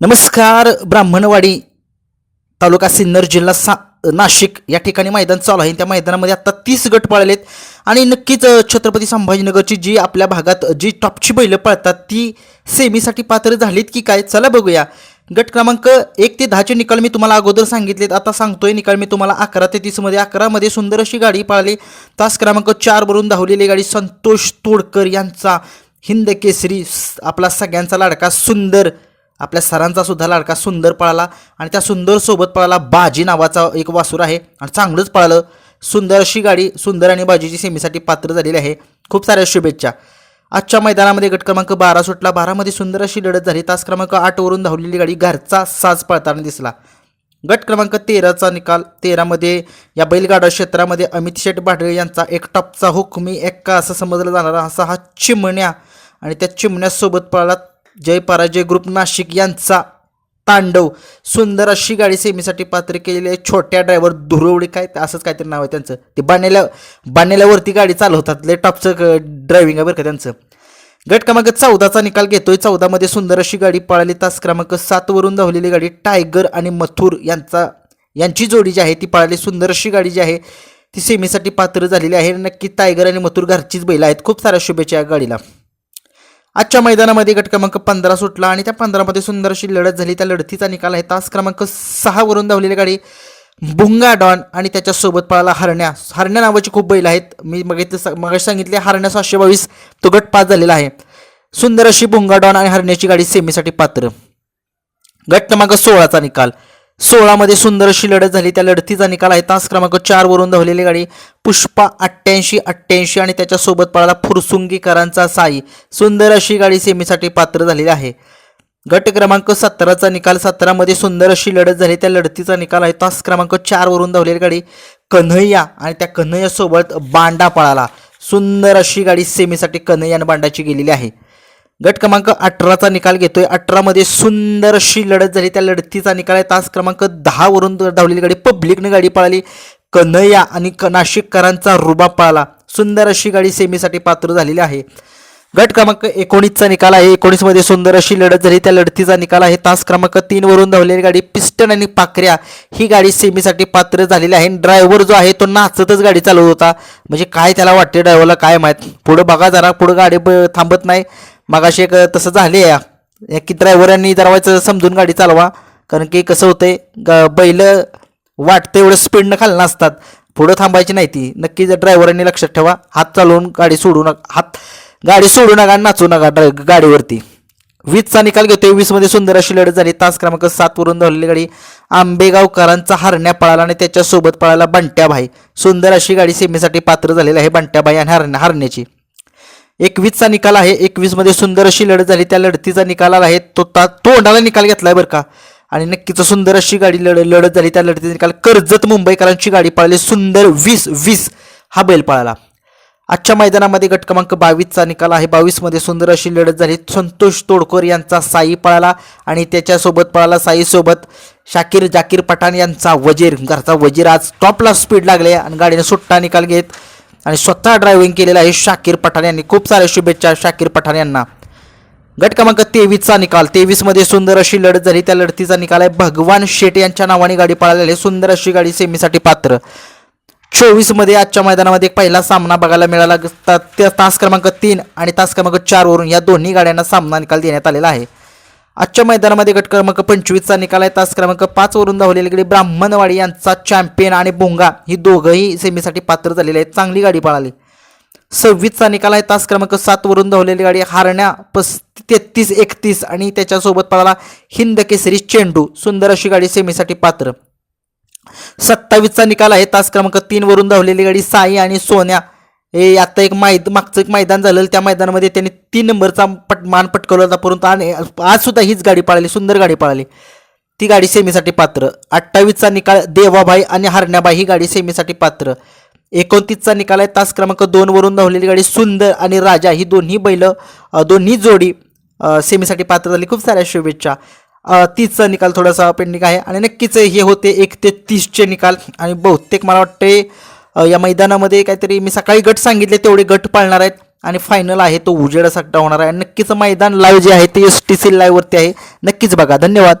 नमस्कार ब्राह्मणवाडी तालुका सिन्नर जिल्हा सा नाशिक. या ठिकाणी मैदान चालू आहे. त्या मैदानामध्ये आता तीस गट पाळलेत आणि नक्कीच छत्रपती संभाजीनगरची जी आपल्या भागात जी टॉपची बैलं पळतात ती सेमीसाठी पात्र झालीत की काय? चला बघूया. गट क्रमांक एक ते दहाचे निकाल मी तुम्हाला अगोदर सांगितलेत. आता सांगतोय निकाल मी तुम्हाला अकरा ते तीसमध्ये अकरामध्ये सुंदर अशी गाडी पाळली. तास क्रमांक चारवरून धावलेली गाडी संतोष तोडकर यांचा हिंद केसरी आपला सगळ्यांचा लाडका सुंदर आपल्या सरांचा सुद्धा लाडका सुंदर पळाला आणि त्या सुंदर सोबत पळाला बाजी नावाचा एक वासूर आहे आणि चांगलंच पळालं. सुंदर अशी गाडी सुंदर आणि बाजीची सेमीसाठी पात्र झालेली आहे. खूप साऱ्या शुभेच्छा. आजच्या मैदानामध्ये गट क्रमांक बारा सुटला. बारामध्ये सुंदर अशी लढत झाली. तास क्रमांक आठवरून धावलेली गाडी घरचा साज पळताना दिसला. गट क्रमांक तेराचा निकाल. तेरामध्ये या बैलगाडा क्षेत्रामध्ये अमित शेठ भाडळे यांचा एक टॉपचा हुकमी एक्का असं समजला जाणारा असा हा चिमण्या आणि त्या चिमण्यासोबत पळाला जय पराजय ग्रुप नाशिक यांचा तांडव. सुंदर अशी गाडी सेमीसाठी पात्र केलेली आहे. छोट्या ड्रायव्हर धुरवडी काय असंच काहीतरी नाव आहे त्यांचं. ते बाण्याला बाण्याल्यावरती गाडी चालवतात. लय टॉपचं ड्रायव्हिंग आहे बरं का त्यांचं. गट क्रमांक चौदाचा निकाल घेतोय. चौदामध्ये सुंदर अशी गाडी पळाली. तास क्रमांक सातवरून धावलेली गाडी टायगर आणि मथुर यांचा यांची जोडी जी आहे ती पळाली. सुंदर अशी गाडी जी आहे ती सेमीसाठी पात्र झालेली आहे. नक्की टायगर आणि मथुर घरचीच बैल आहेत. खूप साऱ्या शुभेच्छा या गाडीला. आजच्या मैदानामध्ये गट क्रमांक पंधरा सुटला आणि त्या पंधरामध्ये सुंदर अशी लढत झाली. त्या लढतीचा निकाल आहे तास क्रमांक सहावरून धावलेली गाडी बुंगा डॉन आणि त्याच्यासोबत पळाला हरण्या. हरण्या नावाची खूप बैल आहेत. मी बघितलं मग सांगितले हरण्या सातशे बावीस तो गट पास झालेला आहे. सुंदर अशी बुंगा डॉन आणि हरण्याची गाडी सेमीसाठी पात्र. गट क्रमांक सोळाचा निकाल. सोळामध्ये सुंदर अशी लढत झाली. त्या लढतीचा निकाल आहे. तास क्रमांक चारवरून धावलेली गाडी पुष्पा अठ्ठ्याऐंशी अठ्ठ्याऐंशी आणि त्याच्यासोबत पळाला फुरसुंगीकरांचा साई. सुंदर अशी गाडी सेमीसाठी पात्र झालेली आहे. गट क्रमांक सतराचा निकाल. सतरामध्ये सुंदर अशी लढत झाली. त्या लढतीचा निकाल आहे. तास क्रमांक चारवरून धावलेली गाडी कन्हैया आणि त्या कन्हैयासोबत बांडा पळाला. सुंदर अशी गाडी सेमीसाठी कन्हैया आणि बांडाची गेलेली आहे. गट क्रमांक अठराचा निकाल घेतोय. अठरामध्ये सुंदर अशी लढत झाली. त्या लढतीचा निकाल आहे. तास क्रमांक दहावरून धावलेली गाडी पब्लिकने गाडी पळाली. कन्हैया आणि क नाशिककरांचा रुबा पळाला. सुंदर अशी गाडी सेमीसाठी पात्र झालेली आहे. गट क्रमांक एकोणीसचा निकाल आहे. एकोणीसमध्ये सुंदर अशी लढत झाली. त्या लढतीचा निकाल आहे. तास क्रमांक तीनवरून धावलेली गाडी पिस्टन आणि पाखऱ्या ही गाडी सेमीसाठी पात्र झालेली आहे. ड्रायव्हर जो आहे तो नाचतच गाडी चालवत होता. म्हणजे काय त्याला वाटते ड्रायव्हरला काय माहीत? पुढं बघा जरा. पुढं गाडी थांबत नाही. मगाशी एक तसं झाले या या की ड्रायव्हरांनी जरा समजून गाडी चालवा. कारण की कसं होतंय ग बैल वाटतं एवढं स्पीडनं खालनं असतात. पुढं थांबायची नाही ती. नक्की जर ड्रायव्हरांनी लक्षात ठेवा हात चालवून गाडी सोडू नका. हात गाडी सोडू नका आणि नाचू नका ड्राय गाडीवरती. वीसचा निकाल घेतोय. वीसमध्ये सुंदर अशी लढत झाली. तास क्रमांक सातवरून धावलेली गाडी आंबेगावकरांचा हरण्या पळाला आणि त्याच्यासोबत पळाला बंट्याभाई सुंदर अशी गाडी सेमीसाठी पात्र झालेली आहे बंट्याभाई आणि हरण्या हरण्याची. एकवीसचा निकाल आहे. एकवीसमध्ये सुंदर अशी लढत झाली. त्या लढतीचा निकाल आला आहे. तो ता तोंडाला निकाल घेतला आहे बरं का? आणि नक्कीच सुंदर अशी गाडी लढ लढत झाली. त्या लढतीचा निकाल कर्जत मुंबईकरांची गाडी पळाली. सुंदर वीस वीस हा बैल पळाला. आजच्या मैदानामध्ये गट क्रमांक बावीसचा निकाल आहे. बावीसमध्ये सुंदर अशी लढत झाली. संतोष तोडकर यांचा साई पळाला आणि त्याच्यासोबत पळाला साईसोबत शाकीर जाकीर पठाण यांचा वजीर. घरचा वजीर आज टॉपला स्पीड लागले आणि गाडीने सुट्टा निकाल घेत आणि स्वतः ड्रायव्हिंग केलेलं आहे शाकीर पठाण यांनी. खूप साऱ्या शुभेच्छा शाकीर पठाण यांना. गट क्रमांक तेवीसचा निकाल. तेवीसमध्ये सुंदर अशी लढत झाली. त्या लढतीचा निकाल आहे भगवान शेट यांच्या नावाने गाडी पळालेली आहे. सुंदर अशी गाडी सेमीसाठी पात्र. चोवीसमध्ये आजच्या मैदानामध्ये एक पहिला सामना बघायला मिळाला. ता- त्या तास क्रमांक तीन आणि तास क्रमांक चारवरून या दोन्ही गाड्यांना सामना निकाल देण्यात आलेला आहे. आजच्या मैदानामध्ये गट क्रमांक पंचवीसचा निकाल आहे. तास क्रमांक पाचवरून धावलेली गाडी ब्राह्मणवाडी यांचा चॅम्पियन आणि बोंगा. ही दोघंही सेमीसाठी पात्र झालेले आहेत. चांगली गाडी पळाली. सव्वीसचा निकाल आहे. तास क्रमांक सातवरून धावलेली गाडी हारण्या पस तेहतीस एकतीस आणि त्याच्यासोबत पळाला हिंद केसरी चेंडू. सुंदर अशी गाडी सेमीसाठी पात्र. सत्तावीसचा निकाल आहे. तास क्रमांक तीन वरून धावलेली गाडी साई आणि सोन्या. हे आता एक मैद मागचं एक मैदान झालं त्या मैदानामध्ये त्यांनी तीन नंबरचा पट मान पटकवला होता परंतु आणि आज सुद्धा हीच गाडी पळाली सुंदर गाडी पळाली. ती गाडी सेमीसाठी पात्र. अठ्ठावीसचा निकाल देवाबाई आणि हरण्याबाई ही गाडी सेमीसाठी पात्र. एकोणतीसचा निकाल आहे तास क्रमांक दोन वरून धावलेली गाडी सुंदर आणि राजा ही दोन्ही बैल दोन्ही जोडी सेमीसाठी पात्र झाली. खूप साऱ्या शुभेच्छा. तीसचा निकाल थोडासा पेंडिंग आहे. आणि नक्कीच हे होते एक ते तीसचे निकाल. आणि बहुतेक मला वाटते या मैदानामध्ये काहीतरी मी सकाळी गट सांगितले तेवढे गट पाळणार आहेत. आणि फायनल आहे तो उजेडासाठी होणार आहे. नक्कीच मैदान लाईव्ह जे आहे ते एस टी सी लाईव्हवरती आहे. नक्कीच बघा. धन्यवाद.